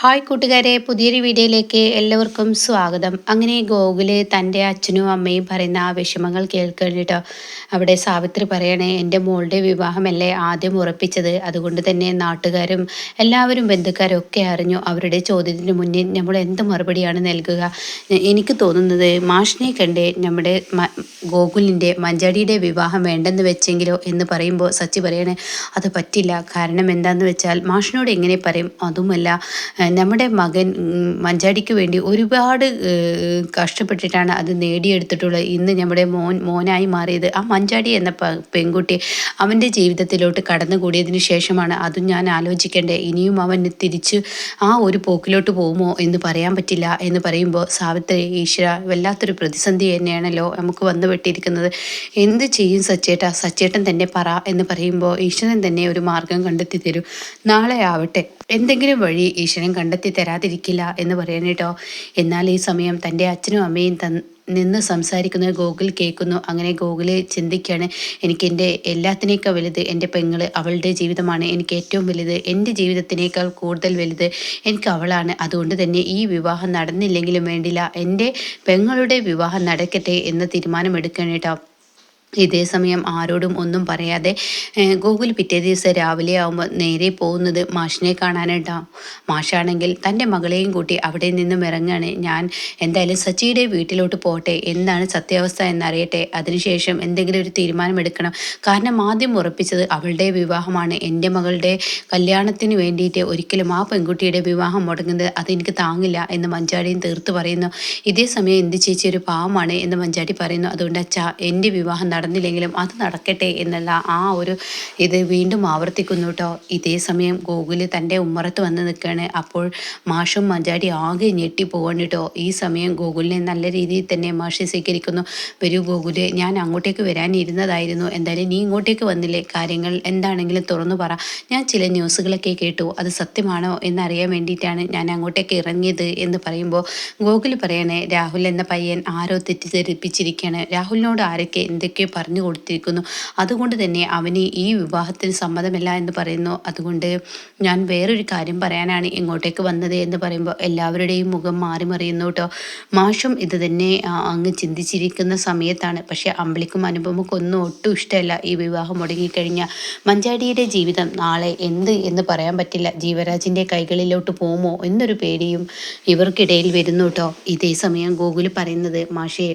Hi കൂട്ടുകാരെ പുതിയൊരു വീഡിയോയിലേക്ക് എല്ലാവർക്കും സ്വാഗതം. അങ്ങനെ ഗോകുൽ തന്റെ അച്ഛനും അമ്മയും പറയുന്ന ആ വിഷമങ്ങൾ കേൾക്കേണ്ടിട്ടോ. അവിടെ സാവിത്രി പറയണേ എന്റെ മോളുടെ വിവാഹമല്ലേ ആദ്യം ഉറപ്പിച്ചത്. അതുകൊണ്ട് തന്നെ നാട്ടുകാരും എല്ലാവരും ബന്ധുക്കാരും ഒക്കെ അറിഞ്ഞു. അവരുടെ ചോദ്യത്തിന് മുന്നിൽ നമ്മൾ എന്ത് മറുപടിയാണ് നൽകുക? എനിക്ക് തോന്നുന്നത് മാഷിനെ കണ്ട് നമ്മുടെ ഗോകുലിന്റെ മഞ്ചാടിയുടെ വിവാഹം വേണ്ടെന്ന് വെച്ചെങ്കിലോ? എന്ന് പറയുമ്പോൾ സച്ചി പറയണേ അത് പറ്റില്ല. കാരണം എന്താണെന്ന് വെച്ചാൽ മാഷിനോട് എങ്ങനെ പറയും? അതുമല്ല നമ്മുടെ മകൻ മഞ്ചാടിക്ക് വേണ്ടി ഒരുപാട് കഷ്ടപ്പെട്ടിട്ടാണ് അത് നേടിയെടുത്തിട്ടുള്ളത്. ഇന്ന് നമ്മുടെ മോൻ മോനായി മാറിയത് ആ മഞ്ചാടി എന്ന പെൺകുട്ടി അവന്റെ ജീവിതത്തിലോട്ട് കടന്നുകൂടിയതിന് ശേഷമാണ് അതും ഞാൻ ആലോചിക്കേണ്ടത് ഇനിയും അവൻ തിരിച്ച് ആ ഒരു പോക്കിലോട്ട് പോകുമോ എന്ന് പറയാൻ പറ്റില്ല എന്ന് പറയുമ്പോൾ സാവിത്രി ഈശ്വര വല്ലാത്തൊരു പ്രതിസന്ധി തന്നെയാണല്ലോ നമുക്ക് വന്നു പെട്ടിരിക്കുന്നത് എന്ത് ചെയ്യും സച്ചേട്ട? സച്ചേട്ടൻ തന്നെ പറ എന്ന് പറയുമ്പോൾ ഈശ്വരൻ തന്നെ ഒരു മാർഗം കണ്ടെത്തി തരും. നാളെ ആവട്ടെ. എന്തെങ്കിലും വഴി ഈശ്വരൻ കണ്ടെത്തി തരാതിരിക്കില്ല എന്ന് പറയാനേട്ടോ എന്നാൽ ഈ സമയം തന്റെ അച്ഛനും അമ്മയും നിന്ന് സംസാരിക്കുന്നത് ഗോകുൽ കേൾക്കുന്നു. അങ്ങനെ ഗോകുൽ ചിന്തിക്കുകയാണ്. എനിക്ക് എന്റെ എല്ലാത്തിനേക്കാൾ വലുത് എന്റെ പെങ്ങൾ അവളുടെ ജീവിതമാണ്. എനിക്ക് ഏറ്റവും വലുത് എന്റെ ജീവിതത്തിനേക്കാൾ കൂടുതൽ വലുത് എനിക്ക് അവളാണ്. അതുകൊണ്ട് തന്നെ ഈ വിവാഹം നടന്നില്ലെങ്കിലും വേണ്ടില്ല. എന്റെ പെങ്ങളുടെ വിവാഹം നടക്കട്ടെ എന്ന് തീരുമാനമെടുക്കണം ഇതേ സമയം ആരോടും ഒന്നും പറയാതെ ഗൂഗിൾ പിറ്റേ ദിവസം രാവിലെ ആവുമ്പോൾ നേരെ പോകുന്നത് മാഷിനെ കാണാനായിട്ടാണ് മാഷാണെങ്കിൽ തന്റെ മകളെയും കൂട്ടി അവിടെ നിന്നും ഇറങ്ങാണ്. ഞാൻ എന്തായാലും സച്ചിയുടെ വീട്ടിലോട്ട് പോട്ടെ എന്താണ് സത്യാവസ്ഥ എന്നറിയട്ടെ. അതിനുശേഷം എന്തെങ്കിലും ഒരു തീരുമാനമെടുക്കണം. കാരണം ആദ്യം ഉറപ്പിച്ചത് അവളുടെ വിവാഹമാണ്. എന്റെ മകളുടെ കല്യാണത്തിന് വേണ്ടിയിട്ട് ഒരിക്കലും ആ പെൺകുട്ടിയുടെ വിവാഹം മുടങ്ങുന്നത് അതെനിക്ക് താങ്ങില്ല എന്ന് മഞ്ചാടിയും തീർത്ത് പറയുന്നു. ഇതേ സമയം എന്ത് ചേച്ചി ഒരു പാവമാണ് എന്ന് മഞ്ചാടി പറയുന്നു. അതുകൊണ്ട് അച്ഛാ എന്റെ വിവാഹം നടന്നില്ലെങ്കിലും അത് നടക്കട്ടെ എന്നുള്ള ആ ഒരു ഇത് വീണ്ടും ആവർത്തിക്കുന്നു കേട്ടോ. ഇതേ സമയം ഗോകുൽ തന്റെ ഉമ്മറത്ത് വന്ന് നിൽക്കുകയാണ്. അപ്പോൾ മാഷും മഞ്ചാടി ആകെ ഞെട്ടി പോവാണ് കേട്ടോ. ഈ സമയം ഗോകുലിനെ നല്ല രീതിയിൽ തന്നെ മാഷി സ്വീകരിക്കുന്നു. വരൂ ഗോകുൽ ഞാൻ അങ്ങോട്ടേക്ക് വരാനിരുന്നതായിരുന്നു. എന്തായാലും നീ ഇങ്ങോട്ടേക്ക് വന്നില്ലേ? കാര്യങ്ങൾ എന്താണെങ്കിലും തുറന്നു പറ. ഞാൻ ചില ന്യൂസുകളൊക്കെ കേട്ടു. അത് സത്യമാണോ എന്നറിയാൻ വേണ്ടിയിട്ടാണ് ഞാൻ അങ്ങോട്ടേക്ക് ഇറങ്ങിയത് എന്ന് പറയുമ്പോൾ ഗോകുൽ പറയണേ രാഹുൽ എന്ന പയ്യൻ ആരോ തെറ്റിദ്ധരിപ്പിച്ചിരിക്കുകയാണ്. രാഹുലിനോട് ആരൊക്കെ എന്തൊക്കെ പറഞ്ഞു കൊടുത്തിരിക്കുന്നു. അതുകൊണ്ട് തന്നെ അവന് ഈ വിവാഹത്തിന് സമ്മതമല്ല എന്ന് പറയുന്നു. അതുകൊണ്ട് ഞാൻ വേറൊരു കാര്യം പറയാനാണ് ഇങ്ങോട്ടേക്ക് വന്നത് എന്ന് പറയുമ്പോൾ എല്ലാവരുടെയും മുഖം മാറി മറിയുന്നു കേട്ടോ. മാഷും ഇത് തന്നെ അങ്ങ് ചിന്തിച്ചിരിക്കുന്ന സമയത്താണ്. പക്ഷേ അമ്പളിക്കും അനുപമക്കും ഒന്നും ഒട്ടും ഇഷ്ടമല്ല ഈ വിവാഹം മുടങ്ങിക്കഴിഞ്ഞാൽ. മഞ്ചാടിയുടെ ജീവിതം നാളെ എന്ത് എന്ന് പറയാൻ പറ്റില്ല. ജീവരാജിന്റെ കൈകളിലോട്ട് പോകുമോ എന്നൊരു പേടിയും ഇവർക്കിടയിൽ വരുന്നു കേട്ടോ. ഇതേ സമയം ഗോകുൽ പറയുന്നത് മാഷേ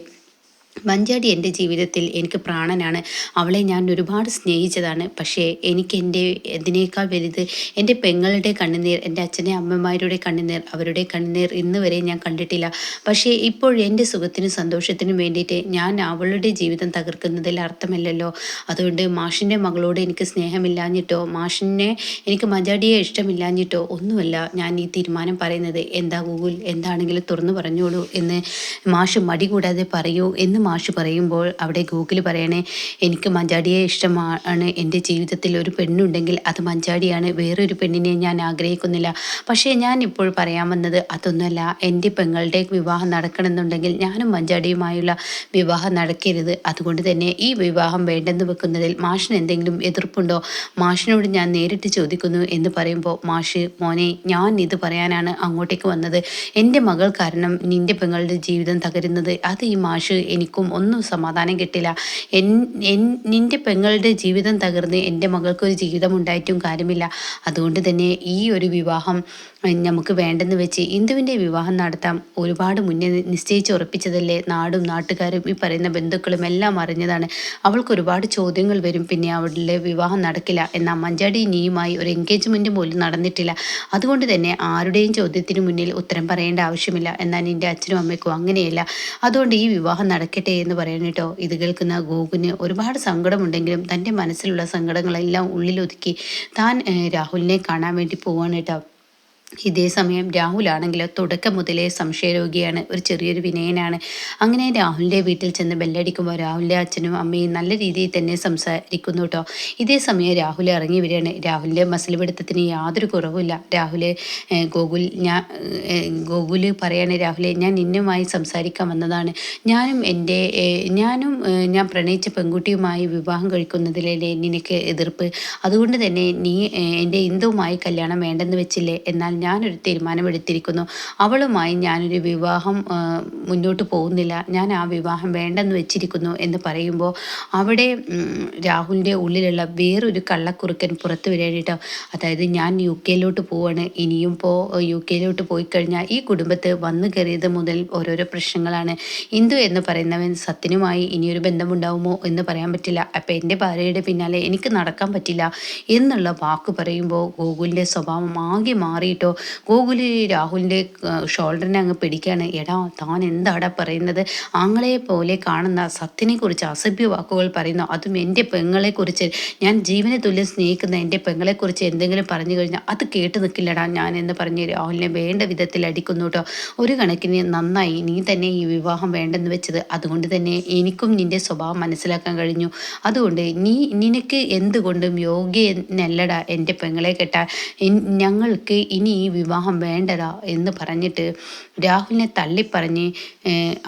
മഞ്ചാടി എന്റെ ജീവിതത്തിൽ എനിക്ക് പ്രാണനാണ്. അവളെ ഞാൻ ഒരുപാട് സ്നേഹിച്ചതാണ്. പക്ഷേ എനിക്ക് എന്റെ ഇതിനേക്കാൾ വലുത് എന്റെ പെങ്ങളുടെ കണ്ണുനീർ എന്റെ അച്ഛനെ അമ്മമാരുടെ കണ്ണുനീർ അവരുടെ കണ്ണുനീർ ഇന്ന് വരെ ഞാൻ കണ്ടിട്ടില്ല. പക്ഷേ ഇപ്പോൾ എന്റെ സുഖത്തിനും സന്തോഷത്തിനും വേണ്ടിയിട്ട് ഞാൻ അവളുടെ ജീവിതം തകർക്കുന്നതിൽ അർത്ഥമില്ലല്ലോ. അതുകൊണ്ട് മാഷിന്റെ മകളോട് എനിക്ക് സ്നേഹമില്ലാഞ്ഞിട്ടോ മാഷിനെ എനിക്ക് മഞ്ചാടിയെ ഇഷ്ടമില്ലാഞ്ഞിട്ടോ ഒന്നുമല്ല ഞാൻ ഈ തീരുമാനം പറയുന്നത്. എന്താ ഗൂഗിൾ? എന്താണെങ്കിലും തുറന്നു പറഞ്ഞോളൂ എന്ന് മാഷ് മടി കൂടാതെ പറയൂ എന്ന് മാഷ് പറയുമ്പോൾ അവിടെ ഗൂഗിൾ പറയണേ എനിക്ക് മഞ്ചാടിയെ ഇഷ്ടമാണ്. എന്റെ ജീവിതത്തിൽ ഒരു പെണ്ണുണ്ടെങ്കിൽ അത് മഞ്ചാടിയാണ്. വേറൊരു പെണ്ണിനെ ഞാൻ ആഗ്രഹിക്കുന്നില്ല. പക്ഷേ ഞാൻ ഇപ്പോൾ പറയാൻ വന്നത് അതൊന്നുമല്ല. എന്റെ പെങ്ങളുടെ വിവാഹം നടക്കണമെന്നുണ്ടെങ്കിൽ ഞാനും മഞ്ചാടിയുമായുള്ള വിവാഹം നടക്കരുത്. അതുകൊണ്ട് തന്നെ ഈ വിവാഹം വേണ്ടെന്ന് വെക്കുന്നതിൽ മാഷിന് എന്തെങ്കിലും എതിർപ്പുണ്ടോ? മാഷിനോട് ഞാൻ നേരിട്ട് ചോദിക്കുന്നു എന്ന് പറയുമ്പോൾ മാഷ് മോനെ ഞാൻ ഇത് പറയാനാണ് അങ്ങോട്ടേക്ക് വന്നത്. എന്റെ മകൾ കാരണം നിന്റെ പെങ്ങളുടെ ജീവിതം തകരുന്നത്. അത് ഈ മാഷ് എനിക്ക് എനിക്കും ഒന്നും സമാധാനം കിട്ടില്ല. എൻ നിന്റെ പെങ്ങളുടെ ജീവിതം തകർന്ന് എന്റെ മകൾക്കൊരു ജീവിതം ഉണ്ടായിട്ടും കാര്യമില്ല. അതുകൊണ്ട് തന്നെ ഈ ഒരു വിവാഹം നമുക്ക് വേണ്ടെന്ന് വെച്ച് ഇന്ദുവിന്റെ വിവാഹം നടത്താം. ഒരുപാട് മുന്നേ നിശ്ചയിച്ച് ഉറപ്പിച്ചതല്ലേ നാടും നാട്ടുകാരും ഈ പറയുന്ന ബന്ധുക്കളും എല്ലാം അറിഞ്ഞതാണ്. അവൾക്ക് ഒരുപാട് ചോദ്യങ്ങൾ വരും പിന്നെ അവളുടെ വിവാഹം നടക്കില്ല. എന്നാൽ മഞ്ചാടി നീയുമായി ഒരു എൻഗേജ്മെന്റ് പോലും നടന്നിട്ടില്ല. അതുകൊണ്ട് തന്നെ ആരുടെയും ചോദ്യത്തിന് മുന്നിൽ ഉത്തരം പറയേണ്ട ആവശ്യമില്ല. എന്നാൽ നിന്റെ അച്ഛനും അമ്മയ്ക്കും അങ്ങനെയല്ല. അതുകൊണ്ട് ഈ വിവാഹം നടക്കട്ടെ എന്ന് പറയുന്നത് കേട്ടോ. ഇത് കേൾക്കുന്ന ഗോകുന് ഒരുപാട് സങ്കടമുണ്ടെങ്കിലും തന്റെ മനസ്സിലുള്ള സങ്കടങ്ങളെല്ലാം ഉള്ളിലൊതുക്കി താൻ രാഹുലിനെ കാണാൻ വേണ്ടി പോവാണ് കേട്ടോ. ഇതേ സമയം രാഹുലാണെങ്കിലോ തുടക്കം മുതലേ സംശയരോഗിയാണ് ഒരു ചെറിയൊരു വിനയനാണ്. അങ്ങനെ രാഹുലിന്റെ വീട്ടിൽ ചെന്ന് ബെല്ലടിക്കുമ്പോൾ രാഹുലിന്റെ അച്ഛനും അമ്മയും നല്ല രീതിയിൽ തന്നെ സംസാരിക്കുന്നു കേട്ടോ ഇതേ സമയം രാഹുൽ ഇറങ്ങി വരികയാണ്. രാഹുലിന്റെ മസിൽ പിടുത്തത്തിന് യാതൊരു കുറവുമില്ല. രാഹുൽ ഗോകുൽ ഞാൻ ഗോകുൽ പറയാണ് രാഹുലെ ഞാൻ നിന്നുമായി സംസാരിക്കാൻ വന്നതാണ്. ഞാനും എന്റെ ഞാനും ഞാൻ പ്രണയിച്ച പെൺകുട്ടിയുമായി വിവാഹം കഴിക്കുന്നതിലെ നിനക്ക് എതിർപ്പ്? അതുകൊണ്ട് തന്നെ നീ എന്റെ ഇന്ദുവുമായി കല്യാണം വേണ്ടെന്ന് വെച്ചില്ലേ? എന്നാൽ ഞാനൊരു തീരുമാനമെടുത്തിരിക്കുന്നു. അവളുമായി ഞാനൊരു വിവാഹം മുന്നോട്ട് പോകുന്നില്ല. ഞാൻ ആ വിവാഹം വേണ്ടെന്ന് വെച്ചിരിക്കുന്നു എന്ന് പറയുമ്പോൾ അവിടെ രാഹുലിന്റെ ഉള്ളിലുള്ള വേറൊരു കള്ളക്കുറുക്കൻ പുറത്തു വരികയാണ് അതായത് ഞാൻ യു കെയിലോട്ട് പോവാണ്. ഇനിയും ഇപ്പോൾ യു കെയിലോട്ട് പോയി കഴിഞ്ഞാൽ ഈ കുടുംബത്ത് വന്നു കയറിയത് മുതൽ ഓരോരോ പ്രശ്നങ്ങളാണ്. ഇന്ദു എന്ന് പറയുന്നവൻ സത്യനുമായി ഇനിയൊരു ബന്ധമുണ്ടാവുമോ എന്ന് പറയാൻ പറ്റില്ല. അപ്പം എന്റെ ഭാര്യയുടെ പിന്നാലെ എനിക്ക് നടക്കാൻ പറ്റില്ല എന്നുള്ള വാക്ക് പറയുമ്പോൾ ഗോകുലിന്റെ സ്വഭാവം ആകെ മാറിയിട്ടോ. ഗോകുൽ രാഹുലിന്റെ ഷോൾഡറിനെ അങ്ങ് പിടിക്കുകയാണ്. എടാ താൻ എന്താടാ പറയുന്നത്? ആങ്ങളെ പോലെ കാണുന്ന സത്യനെ കുറിച്ച് അസഭ്യ വാക്കുകൾ പറയുന്നു അതും എന്റെ പെങ്ങളെക്കുറിച്ച് ഞാൻ ജീവനെ തുല്യം സ്നേഹിക്കുന്ന എന്റെ പെങ്ങളെക്കുറിച്ച് എന്തെങ്കിലും പറഞ്ഞു കഴിഞ്ഞാൽ അത് കേട്ട് നിൽക്കില്ലടാ ഞാൻ എന്ന് പറഞ്ഞ് രാഹുലിനെ വേണ്ട വിധത്തിൽ അടിക്കുന്നു കേട്ടോ. ഒരു കണക്കിന് നന്നായി നീ തന്നെ ഈ വിവാഹം വേണ്ടെന്ന് വെച്ചത് അതുകൊണ്ട് തന്നെ എനിക്കും നിന്റെ സ്വഭാവം മനസ്സിലാക്കാൻ കഴിഞ്ഞു. അതുകൊണ്ട് നീ നിനക്ക് എന്തുകൊണ്ടും യോഗ്യനല്ലടാ എന്റെ പെങ്ങളെ കെട്ടാൻ. ഞങ്ങൾക്ക് ഇനി ഈ വിവാഹം വേണ്ടടാ എന്ന് പറഞ്ഞിട്ട് രാഹുലിനെ തള്ളിപ്പറഞ്ഞ്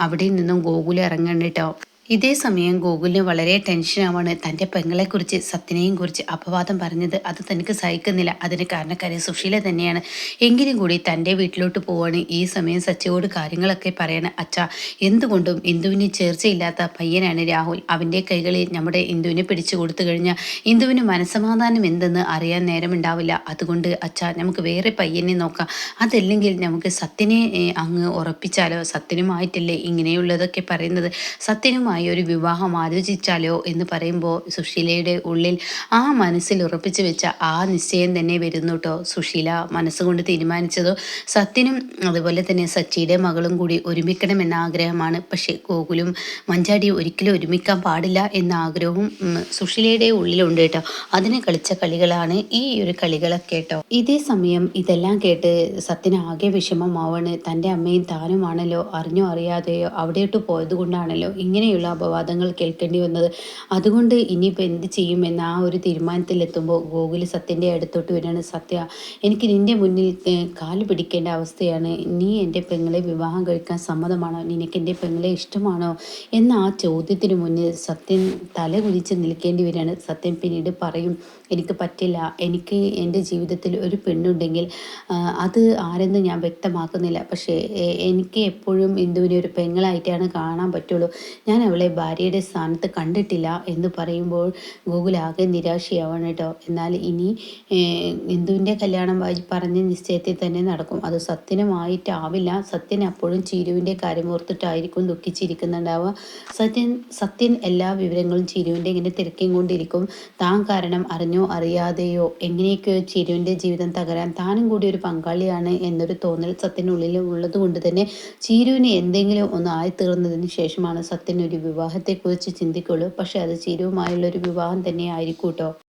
അവിടെ നിന്നും ഗോകുലം ഇറങ്ങണം കേട്ടോ ഇതേ സമയം ഗോകുലിന് വളരെ ടെൻഷനാവാണ് തന്റെ പെങ്ങളെക്കുറിച്ച് സത്യനെയും കുറിച്ച് അപവാദം പറഞ്ഞത് അത് തനിക്ക് സഹിക്കുന്നില്ല. അതിന് കാരണക്കാരി സുശീല തന്നെയാണ്. എങ്കിലും കൂടി തന്റെ വീട്ടിലോട്ട് പോവാണ്. ഈ സമയം സച്ചയോട് കാര്യങ്ങളൊക്കെ പറയണം. അച്ഛ എന്തുകൊണ്ടും ഇന്ദുവിന് ചേർച്ചയില്ലാത്ത പയ്യനാണ് രാഹുൽ. അവന്റെ കൈകളിൽ നമ്മുടെ ഇന്ദുവിനെ പിടിച്ചു കൊടുത്തു കഴിഞ്ഞാൽ ഇന്ദുവിന് മനസമാധാനം എന്തെന്ന് അറിയാൻ നേരമുണ്ടാവില്ല. അതുകൊണ്ട് അച്ഛ നമുക്ക് വേറെ പയ്യനെ നോക്കാം. അതല്ലെങ്കിൽ നമുക്ക് സത്യനെ അങ്ങ് ഉറപ്പിച്ചാലോ? സത്യനുമായിട്ടല്ലേ ഇങ്ങനെയുള്ളതൊക്കെ പറയുന്നത്? സത്യനുമായി ഒരു വിവാഹം ആലോചിച്ചാലോ എന്ന് പറയുമ്പോൾ സുശീലയുടെ ഉള്ളിൽ ആ മനസ്സിൽ ഉറപ്പിച്ചു വെച്ച ആ നിശ്ചയം തന്നെ വരുന്നു കേട്ടോ സുശീല മനസ്സുകൊണ്ട് തീരുമാനിച്ചതോ സത്യനും അതുപോലെ തന്നെ സച്ചിയുടെ മകളും കൂടി ഒരുമിക്കണമെന്ന ആഗ്രഹമാണ്. പക്ഷേ ഗോകുലും മഞ്ചാടിയും ഒരിക്കലും ഒരുമിക്കാൻ പാടില്ല എന്ന ആഗ്രഹവും സുശീലയുടെ ഉള്ളിലുണ്ട് കേട്ടോ അതിനെ കളിച്ച കളികളാണ് ഈ ഒരു കളികളൊക്കെ കേട്ടോ ഇതേ സമയം ഇതെല്ലാം കേട്ട് സത്യന് ആകെ വിഷമമാവാണ്. തന്റെ അമ്മയും താനുമാണല്ലോ അറിഞ്ഞോ അറിയാതെയോ അവിടെയോട്ട് പോയത് കൊണ്ടാണല്ലോ ഇങ്ങനെയുള്ള അപവാദങ്ങൾ കേൾക്കേണ്ടി വന്നത്. അതുകൊണ്ട് ഇനിയിപ്പോൾ എന്ത് ചെയ്യുമെന്ന ആ ഒരു തീരുമാനത്തിലെത്തുമ്പോൾ ഗോകുൽ സത്യന്റെ അടുത്തോട്ട് വരികയാണ് സത്യ. എനിക്ക് നിന്റെ മുന്നിൽ കാൽ പിടിക്കേണ്ട അവസ്ഥയാണ്. നീ എന്റെ പെങ്ങളെ വിവാഹം കഴിക്കാൻ സമ്മതമാണോ? നിനക്ക് എന്റെ പെങ്ങളെ ഇഷ്ടമാണോ? എന്ന ആ ചോദ്യത്തിന് മുന്നിൽ സത്യൻ തല കുതിച്ച് നിൽക്കേണ്ടി വരികയാണ്. സത്യൻ പിന്നീട് പറയും എനിക്ക് പറ്റില്ല. എനിക്ക് എന്റെ ജീവിതത്തിൽ ഒരു പെണ്ണുണ്ടെങ്കിൽ അത് ആരെന്ന് ഞാൻ വ്യക്തമാക്കുന്നില്ല. പക്ഷേ എനിക്ക് എപ്പോഴും ഇന്ദുവിനെ ഒരു പെങ്ങളായിട്ടാണ് കാണാൻ പറ്റുള്ളൂ. ഞാൻ അവളെ ഭാര്യയുടെ സ്ഥാനത്ത് കണ്ടിട്ടില്ല എന്ന് പറയുമ്പോൾ ഗൂഗിൾ ആകെ നിരാശയാവണം കേട്ടോ. എന്നാൽ ഇനി ഇന്ദുവിന്റെ കല്യാണം പറഞ്ഞ നിശ്ചയത്തിൽ തന്നെ നടക്കും. അത് സത്യനുമായിട്ടാവില്ല. സത്യൻ അപ്പോഴും ചീരുവിന്റെ കാര്യം ഓർത്തിട്ടായിരിക്കും ദുഃഖിച്ചിരിക്കുന്നുണ്ടാവുക. സത്യൻ സത്യൻ എല്ലാ വിവരങ്ങളും ചീരുവിന്റെ ഇങ്ങനെ തിരക്കിയും കൊണ്ടിരിക്കും. താൻ കാരണം അറിഞ്ഞോ അറിയാതെയോ എങ്ങനെയൊക്കെയോ ചീരുവിന്റെ ജീവിതം തകരാൻ താനും കൂടി ഒരു പങ്കാളിയാണ് എന്നൊരു തോന്നൽ സത്യനുള്ളിൽ ഉള്ളത് കൊണ്ട് തന്നെ ചീരുവിന് എന്തെങ്കിലും ഒന്ന് ആയി ആയിത്തീർന്നതിന് ശേഷമാണ് സത്യൻ ഒരു വിവാഹത്തെക്കുറിച്ച് ചിന്തിക്കുള്ളൂ. പക്ഷേ അത് ചിരുവുമായുള്ളൊരു വിവാഹം തന്നെ ആയിരിക്കും കേട്ടോ